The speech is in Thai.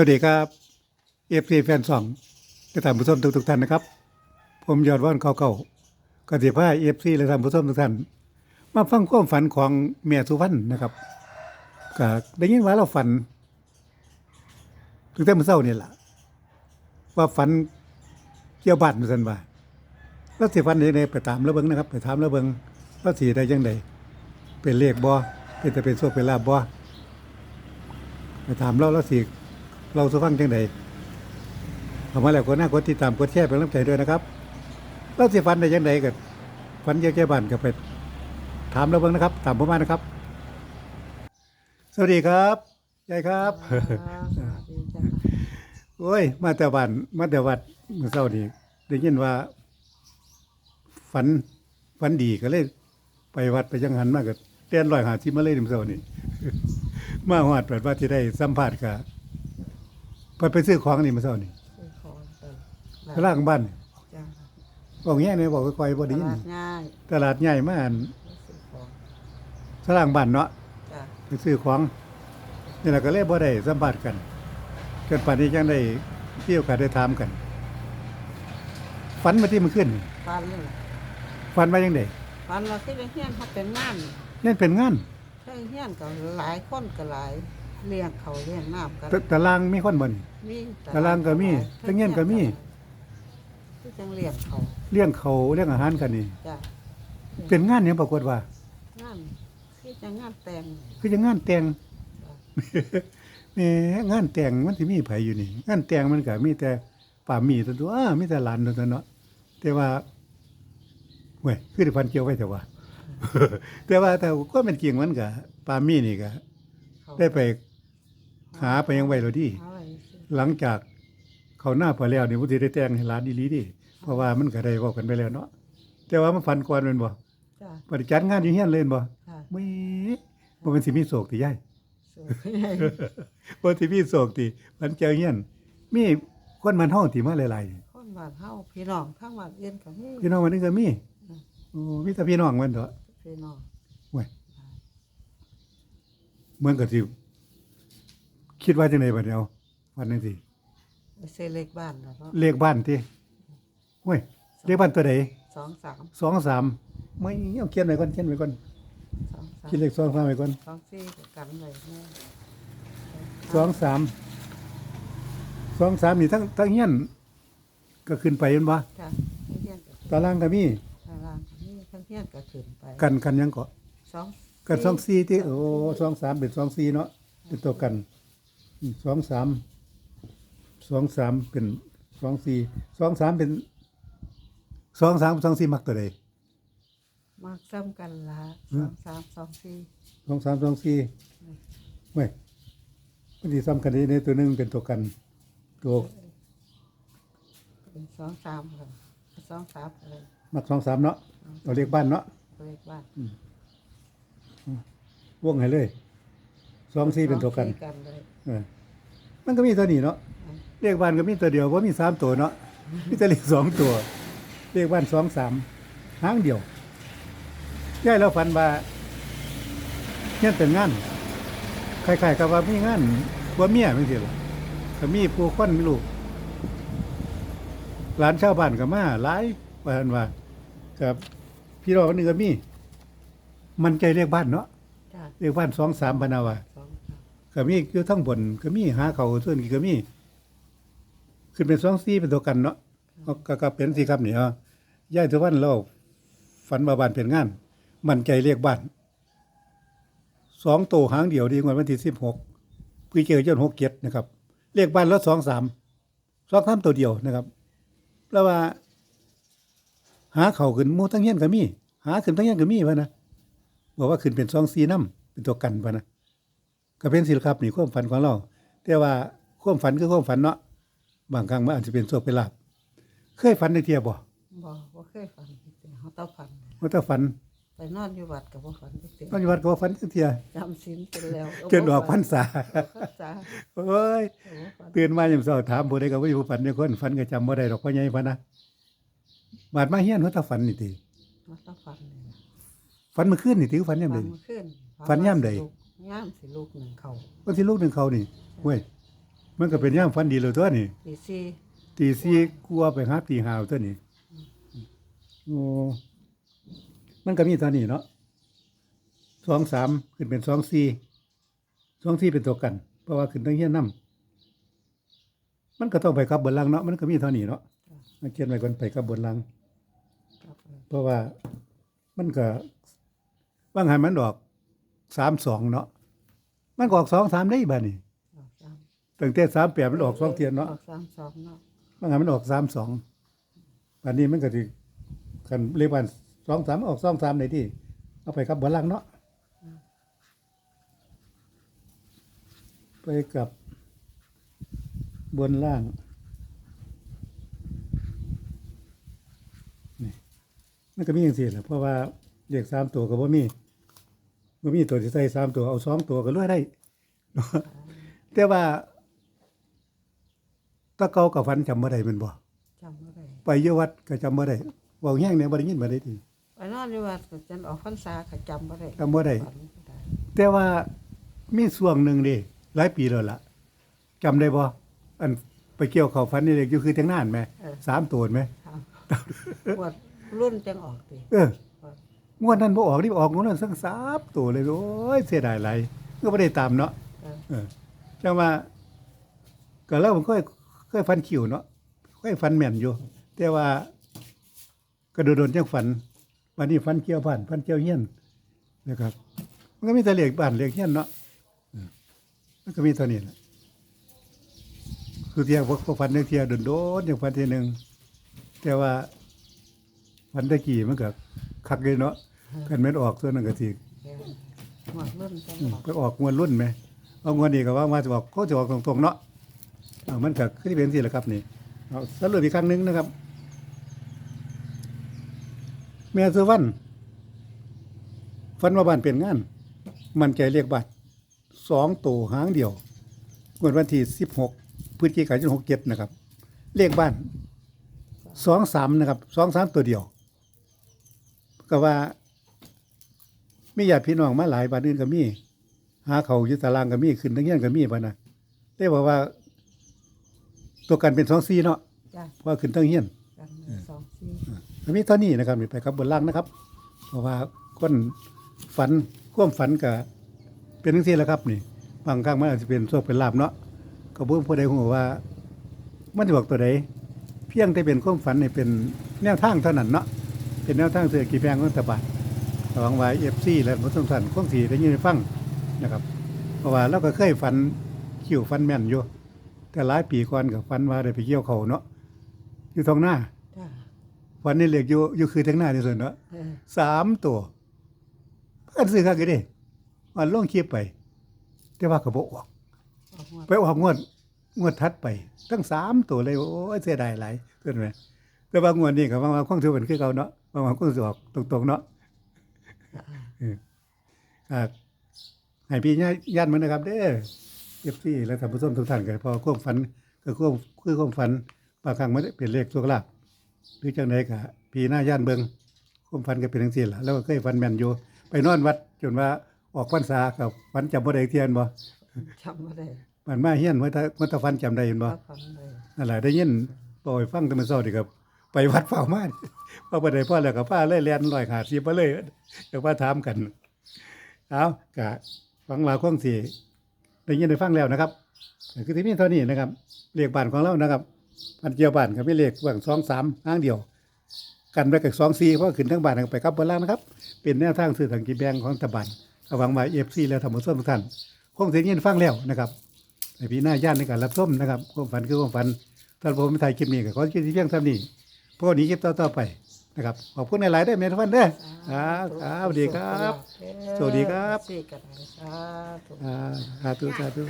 วัสดีครับเอฟซีแฟนสองกระทำผู้ชมทุกทุกๆท่านนะครับ ผมยอดว่านเขาเก่าๆกติภาเอฟซีและทำผู้ชมทุกท่านมาฟังความฝันของเมียสุวรรณนะครับก็ได้ยินว่าเราฝันถึงแต่เมื่อเช้านี่แหละว่าฝันเกี่ยวบ้านเหมือนกันว่าแล้วสิฝันยังไงไปตามแล้วเบิงนะครับ ไปถามแล้วเบิงว่าสีได้ยังไงเป็นเลขบ่เป็นแต่เป็นโชคเป็นลาบบ่ไปถามเราแล้วสิ เราสุฟังจังไดเอามาแล้วก็น่ากดติดตามกดแชร์เป็นกำลังใจด้วยนะครับแล้วสิฝันได้ยังไงก็ฝันเกี่ยวกับบ้านก็ไปถามเราเบิ่งนะครับ ตามผมมานะครับ สวัสดีครับยายครับโอ้ย มาแต่บ้านมาแต่วัดเมื่อเช้านี้ได้ยินว่า ฝันฝันดีก็เลย ไปวัดไปจังหันมากก็เต้นลอยหาที่มาเลยเมื่อเช้านี้มาหอดเปิดว่าที่ได้สัมภาษณ์กับ ไปไปซื้อของนี่เมื่อเช้านี้ข้างล่างบ้านนี่บอกแง่เนี่ยบอกค่อยๆบ่ตไดีลาดง่ายตลาดใหญ่มากซื้อของข้างล่างบ้านเนาะจ้ะไปซื้อของนี่แหละก็เลยบ่ได้สัมภาษณ์กันเกิดป่านนี้จังได้ที่โอกาสได้ถามกันฝันมาที่มันขึ้นนี่ฟันนี่แหละฝันมาจังไดฟันเราที่ไปเฮียนเขาเป็นงานนี่เป็นงานใช่เฮียนก็หลายคนก็หลาย เลี้ยงเขาเลี้ยงน้ำกันตตารางมีคนบ่นี่ มีตารางก็มีทั้งเฮียนก็มี ที่จังเลี้ยงเขาเลี้ยงเขาเลี้ยงอาหารกันนี่ จ้ะเป็นงานหยังปรากฏว่า งานที่จังงานแต่งคือจะงานแต่ง แหมงานแต่งมันสิมีไผอยู่นี่ งานแต่งมันก็มีแต่ป่ามีตัวตัวอ้ามีแต่หลานตัวตัวเนาะแต่ว่าเว้ยคือได้พันเกี่ยวไว้แต่ว่า แต่ว่าแต่ก็เป็นจริงมันก็ป่ามีนี่ก็ เขาได้ไป หาไปยังไว้แล้วดีเอาไว้สิหลังจากเขาหน้าพอแล้วนี่บ่สิได้แต่งให้หลานดีๆดิเพราะว่ามันก็ได้เว้ากันไปแล้วเนาะแต่ว่ามันฝันก่อนแม่นบ่จ้ะบ่ได้จัดงานอยู่เฮียนเลยแม่นบ่ค่ะมีบ่เป็นสิมีโศกติยายสวยบ่สิมีโศกติมันเจอเฮียน มีคนมันเฮาที่มาหลายคนบ้านเฮาพี่น้องทั้งบ้านเอื่นก็มีๆพี่น้องมันนึงก็มีโอ้มีแต่พี่น้องมันเถอะพี่น้อง เว้ยเหมือนกับสิ คิดว่าจังไดบัดเดียววันนั้นสิไปซื้อเลขบ้านแล้วเนาะเลขบ้านติเว้ยเลขบ้านตัวใดสองสามสองสามไม่เอาเขียนไว้ก่อนเขียนไว้ก่อนสองสามคิดเลขสองสามไว้ก่อนสองสี่ก็กันเลยแม่สองสามสองสามนี่ทั้งทั้งเฮียนก็ขึ้นไปเห็นบ่จ้ะเฮียนก็ตารางก็มีตารางนี่ทั้งเฮียนก็ขึ้นไปกันกันยังก็สองกันสองสี่ที่โอ้สองสามเป็นสองสี่เนาะเป็นตัวกันอืม สองสามสองสามเป็นสองสี่สองสามเป็นสองสามสองสี่มักตัวใดมากซ้ำกันละอืสอมงสามสองสี่สองสามสองสี่เว้ยมันที่ซ้ำกันในตัวหนึ่งเป็นตัวกันตัวเป็นสองสามค่ะสองสามเลยมักสองสามเนาะเราเรียกบ้านเนาะเลขบ้านว่องให้เลย สองสี่เป็นตัวกันสองสี่กันเลยเออมันก็มีตัวนี้เนาะเรียกบ้านก็มีตัวเดียวว่ามีสามตัวเนาะมีแต่เลขสองตัวเรียกบ้านสองสามหางเดียวย่ายเราฝันว่าเนี่ยเป็นงานใครๆกับว่ามีงานว่าเมียไม่ใช่หรอก็มีผู้คนมีลูกหลานชาวบ้านก็มาหลายว่าซั่นว่ากับพี่น้องคนหนึงก็มี มันใจเรียกบ้านเนาะจ้ะเรียกบ้านสองสามพนาวาสองสาม ก็มีอยู่ทั้งบนก็มีหาเขาส่วนนี้ก็มี ขึ้นเป็นสองซี่เป็นตัวกันเนาะก็ก็ก็เป็นสิครับนี่ฮะย่ายทุกวันเราฝันว่าบ้านเป็นงาน มันใจเรียกบ้านสองโตวหางเดียวดีกว่าวันที่สิบหกพี่เจอจนหกเจ็ดนะครับเรียกบ้านแล้วสองสามสองสามตัวเดียวนะครับแล้วว่า หาเขาขึ้นหมูทั้งเฮียนก็มีหาขึ้นทั้งเฮียนก็มีวะนะบอกว่าขึ้นเป็นสองซีน้ำเป็นตัวกันวะนะ ก็เป็นศิลครับนี่ความฝันของเรา แต่ว่าความฝันคือความฝันเนาะบางครั้งมันอาจจะเป็นโชคเป็นลาภเคยฝันในเทียบ่บอกว่าเคยฝันแต่เขาต้องฝันว่าถ้าฝันไปนอนอยู่วัดกับว่าฝันเต็มปัจจุบันก็ว่าฝันจักเทียจำศีลเป็นแล้วจนออกพรรษาพรรษาโอ้ยโอ้ฝันตื่นมายามเช้าถามผู้ใดก็บ่อยู่ฝันในคนฝันก็จำบ่ได้ดอกพ่อใหญ่พะนะบาดมาเฮียนว่าถ้าฝันนี่ติมาต้องฝันเลยนะฝันเมื่อคืนนี่ติฝันยามฝัใดนเมื่อคืนฝันย่ำใด ย่ามสิลูกหนึ่งเขาวันที่ลูกหนึงเขานี่เว้ยมันก็เป็นย่ามฝันดีเลยตัวนี่ตีสี่ตีสี่กลัวไปหาตีหาวตัวนี้โอ้มันก็มีตอนนี้เนาะสองสามขึ้นเป็นสองสี่สองสี่เป็นตัวกัน เพราะว่าขึ้นตั้งเฮียนน้ำมันก็ต้องไปกับบนลังเนาะมันก็มีเท่านี้เนาะมันเขียนไว้ก่อนไปกับบนลังครับผมเพราะว่ามันก็ว่างหันมันออกสามสองเนาะ มันก็ออกสองสามได้บ้านี่ออกสามตั้งแต่สามแปดมันออกสองเทียนเนาะออกสามสองเนาะว่างหันมันออกสามสองอันนี้มันก็ที่กันเรียกว่าสองสามออกสองสามในที่ เอาไปกับบนลังเนาะไปกับบนล่างนี่มันก็มีอย่างสี่แหละเพราะว่าเรียกสามตัวก็บ่มี บ่มีตัวที่ใส่สามตัวเอาสองตัวก็รวยได้แต่ว่าตะเกากับฟันจำบ่ได้แมันบ่จำไม่ได้ไปเยวัดก็จำบ่ได้เว้าแห้งเนี่ยบ่ได้ยินบ่ได้ทีไปนอนอยู่วัดก็จนออกพรรษาก็จำไม่ได้จำบ่ได้ฝันบ่ได้แต่ว่ามีช่วงหนึ่งดิหลายปีแล้วล่ะจำได้บ่อันไปเกี่ยวเขาฟันนี่เลยอยู่คือจังนานไหมสามตัวไหมครับปวดรุ่นจังออกติ เออ งวดนั้นบ่ออกนี่ออกงวดนั้นทั้งสามตัวเลยโอ้ยเสียดายหลายก็บ่ได้ตามเนาะเออเออจังว่าก็แล้วผมก็เคยฟันคิวเนาะเคยฟันแม่นอยู่ แต่ว่าก็โดนๆจังฝันวันนี้ฟันเกี่ยวบ้านฟันเกี่ยวเฮียนนะครับ มันก็มีแต่เลขบ้านเลขเฮียนเนาะเออมันก็มีเท่านี้แหละคือเที่ยพวกฟันเที่ยวโดนๆอย่างฟันทีหนึ่งแต่ว่าฟันตะกี้มันก็ คักเลยเนาะกันแม่นออกตัวนั้นก็สิเออหมดรุ่นจังอืมออกไปออกงวดรุ่นไหมเอางวดนี้ก็ว่ามาจะบอกเขาจะออกตรงๆเนาะเอามันก็ขึ้นเป็นสิแหละครับนี่เอาสรุปอีกครั้งหนึงนะครับ แม่สุวรรณฟันว่าบ้านเป็นงาน มันใจเรียกบัตรสองตัวหางเดียวงวดวันที่สิบหกพฤศจิกายนหกเจ็ดนะครับ เลขบ้านสองสามนะครับสองสามตัวเดียว ก็ว่ามีญาติพี่น้องมาหลายบ้านอื่นก็มีหาเขาวอยู่ตารางก็มีขึ้นทั้งเงี้ยนก็มีบ่นะได้บอกว่า ตัวกันเป็นสองซีเนาะจ้ะเพราะว่าขึ้นทั้งเงี้ยนกันหนึ่งสองสี่ก็มีเท่านี้นะครับนี่ไปครับบนล่างนะครับ เพราะว่าคนฝันความฝันก็เป็นทั้งที่แหล้วครับ นี่บางครั้งมันอาจจะเป็นโชคเป็นลาบเนาะก็บ่ผู้ใดฮู้ว่า มันจะบอกตัวใดเพียงแต่เป็นความฝันนี่เป็นแนวทางเท่านั้นเนาะ เป็นแนวทางเสือกี่แพงของรัฐบาลหวังว่าเอฟซีและผู้สมสันคงสีได้ยินได้ฟังนะครับ เพราะว่าเราก็เคยฝันคิวฝันแม่นอยู่แต่หลายปีก่อนกับฝันว่าได้ไปเกี่ยวเขาเนาะอยู่ตรงหน้าจ้ะฝันนี่เรียกอยู่อยู่คือทางหน้าที่สุดเนาะเออสามตัวกันซื้อคักอยู่เดิวันลงคลิปไป แต่ว่าก็บ่ออกออกหมดไปออกงวดงวดทัดไป ทั้งสามตัวเลยโอ้ยเสียดายหลายเกินไป แต่ว่างวดนี้ก็บางว่าคงถือเป็นคือเก่าเนาะบางว่าคงสิออกตรงๆเนาะครับให้พี่ญาญาติมันนะครับ เด้อเอฟซีและท่านผู้ชมทุกท่านก็พอความฝันก็ความคือความฝันบางครั้งมันเป็นเลขตัวกลาบหรือจังไดก็พี่หน้าญาติเบิงความฝันก็เป็นจังซี่ล่ะแล้วก็เคยฝันแม่นอยู่ไปนอนวัดจนว่าออกพรรษากับฝันจำบ่ได้เทียนบ่จำไม่ได้มันมาเฮียนว่าถ้าว่าถ้าฝันจำได้เห็นบ่ก็ฝันเลยนั่นแหละได้ยินปล่อยฟังแต่มื้อเช้านี่ครับ ไปวัดเฝ้ามาพอบ่ได้พ่อแล้วก็พาเลยแล่นร้อยขาดสิบ่เลยเดี๋ยวว่าถามกันเอากะฟังลาวคงสีได้ยินได้ฟังแล้วนะครับคือที่นี่เท่านี้นะครับเลขบ้านของเรานะครับพันเจียวบ้านก็ไม่เลขเบื้องสองสามห้างเดียว กันไปกับสองซีเพราะขึ้นทั้งบ้านไปกับบนล่างนะครับ เป็นแนวทางสื่อทางกีแบงของตะบันก็หวังว่าเอฟซีแล้วทำมุส้มทุกท่านคงเสียยินฟังแล้วนะครับในปีหน้าย่านในการรับส้มนะครับความฝันคือความฝันท่านผมไม่ถ่ายคลิปนี้ก็ขอคิดที่เพียงเท่านี้ พวกนี้คลิปต่อๆไปนะครับขอบคุณในหลายๆได้อเมทุกท่านเด้อครับครับสวัสดีครับ สวัสดีครับสี่กันสาธุอ่าสาธุสาธุ